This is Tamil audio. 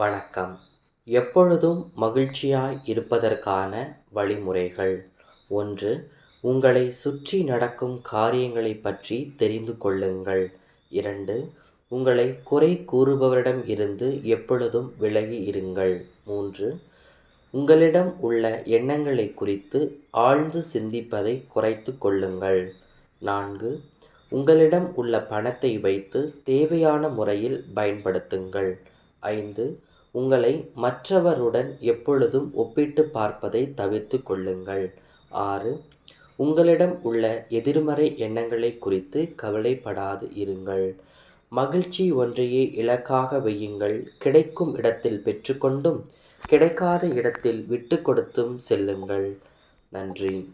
வணக்கம். எப்பொழுதும் மகிழ்ச்சியாய் இருப்பதற்கான வழிமுறைகள். ஒன்று உங்களை சுற்றி நடக்கும் காரியங்களை பற்றி தெரிந்து கொள்ளுங்கள். இரண்டு உங்களை குறை கூறுபவரிடம் இருந்து எப்பொழுதும் விலகி இருங்கள். மூன்று உங்களிடம் உள்ள எண்ணங்களை குறித்து ஆழ்ந்து சிந்திப்பதை குறைத்து கொள்ளுங்கள். நான்கு உங்களிடம் உள்ள பணத்தை வைத்து தேவையான முறையில் பயன்படுத்துங்கள். ஐந்து உங்களை மற்றவருடன் எப்பொழுதும் ஒப்பிட்டு பார்ப்பதை தவிர்த்து கொள்ளுங்கள். ஆறு உங்களிடம் உள்ள எதிர்மறை எண்ணங்களை குறித்து கவலைப்படாது இருங்கள். மகிழ்ச்சி ஒன்றையே இலக்காக வையுங்கள். கிடைக்கும் இடத்தில் பெற்றுக்கொண்டும் கிடைக்காத இடத்தில் விட்டு கொடுத்தும் செல்லுங்கள். நன்றி.